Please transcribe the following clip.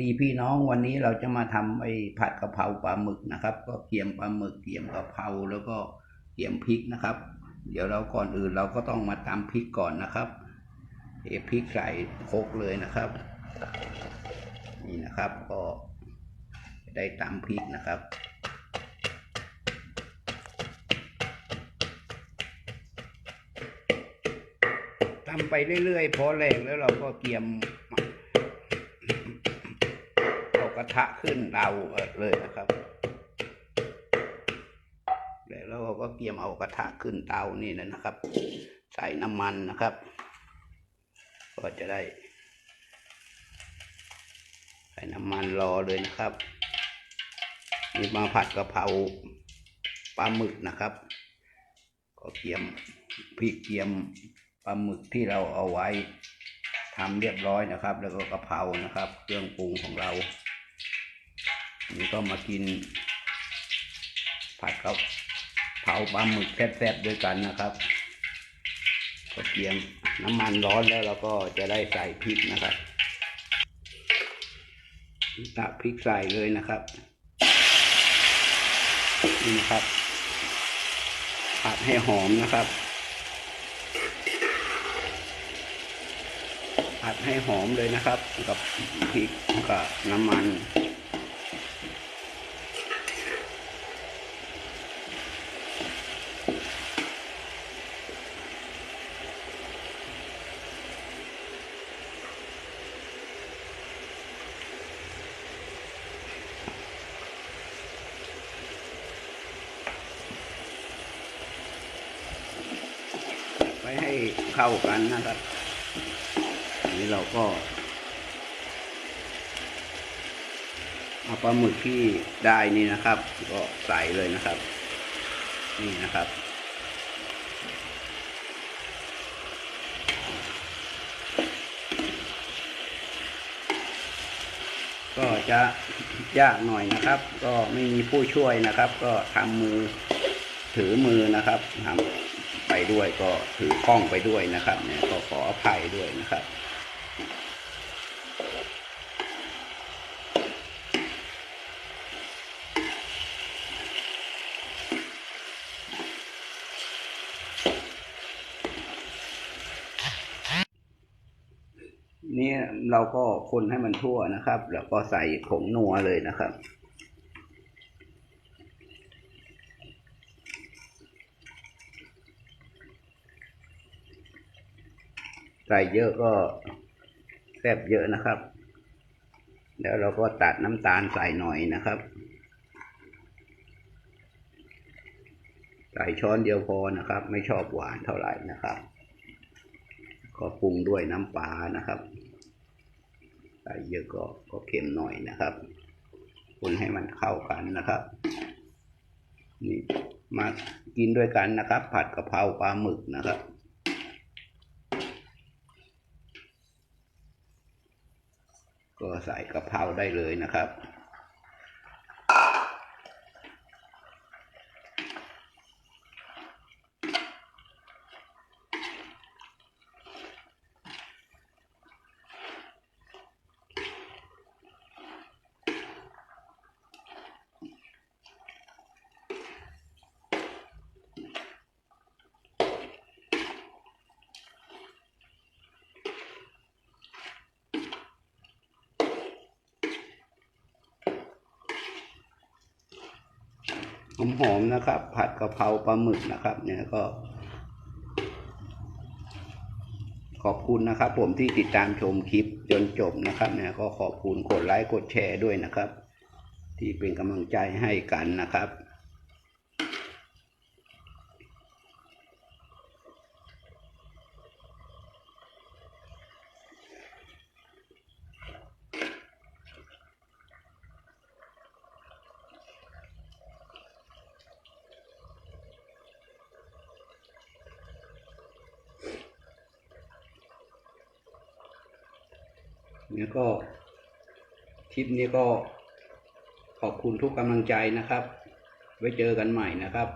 ดีพี่น้องวันนี้เราจะมาทำไอ้ผัดกะเพราปลาหมึกนะครับ ก็เกี่ยมปลาหมึกเกี่ยมกะเพราแล้วก็เกี่ยมพริกนะครับ เดี๋ยวเราก่อนอื่นเราก็ต้องมาตำพริกก่อนนะครับเทพริกใส่โคกเลยนะครับ นี่นะครับก็ได้ตำพริกนะครับทำไปเรื่อยๆพอแรงแล้วเราก็เกี่ยม กระทะขึ้นเตาเลยนะครับแล้วเราก็เกียมเอากระทะขึ้นเตานี่นะครับ ใส่น้ำมันนะครับ ก็จะได้ ใส่น้ำมันรอเลยนะครับนี่มาผัดกะเพราปลาหมึกนะครับ ก็เกียมพริกเกียมปลาหมึกที่เราเอาไว้ทำเรียบร้อยนะครับ แล้วก็กะเพรานะครับ เครื่องปรุงของเรา นี่ก็มากิน ผัดกะเพราปลาหมึกแซ่บๆด้วยกันนะครับ ก็เตรียมน้ำมันร้อนแล้วเราก็จะได้ใส่พริกนะครับตักพริกใส่เลยนะครับนี่นะครับ ผัดให้หอมนะครับ ผัดให้หอมเลยนะครับ กับพริกกับน้ำมัน ไปให้เข้ากันนะครับอันนี้เราก็เอาปลาหมึกที่ได้นี่นะครับ ก็ใส่เลยนะครับ นี่นะครับ ก็จะยากหน่อยนะครับ ก็ไม่มีผู้ช่วยนะครับ ก็ทำมือถือมือนะครับทำ ไปด้วยก็ถือกล้องไปด้วยนะครับเนี่ยก็ขออภัยด้วยนะครับนี่เราก็คนให้มันทั่วนะครับ แล้วก็ใส่ผงนัวเลยนะครับ ใส่เยอะก็แซ่บเยอะนะครับ แล้วเราก็ตัดน้ำตาลใส่หน่อยนะครับ ใส่ช้อนเดียวพอนะครับ ไม่ชอบหวานเท่าไหร่นะครับก็ปรุงด้วยน้ำปลานะครับใส่เยอะก็ก็เค็มหน่อยนะครับคนให้มันเข้ากันนะครับ นี่มากินด้วยกันนะครับ ผัดกะเพราปลาหมึกนะครับ ก็ ใส่กะเพราได้เลยนะครับ หอมๆนะครับ ผัดกะเพราปลาหมึกนะครับ เนี่ยก็ ขอบคุณนะครับ ผมที่ติดตามชมคลิปจนจบนะครับ เนี่ยก็ขอบคุณกดไลค์กดแชร์ด้วยนะครับ ที่เป็นกำลังใจให้กันนะครับ แล้วก็คลิปนี้ก็ขอบคุณทุกกำลังใจนะครับ ไว้เจอกันใหม่นะครับ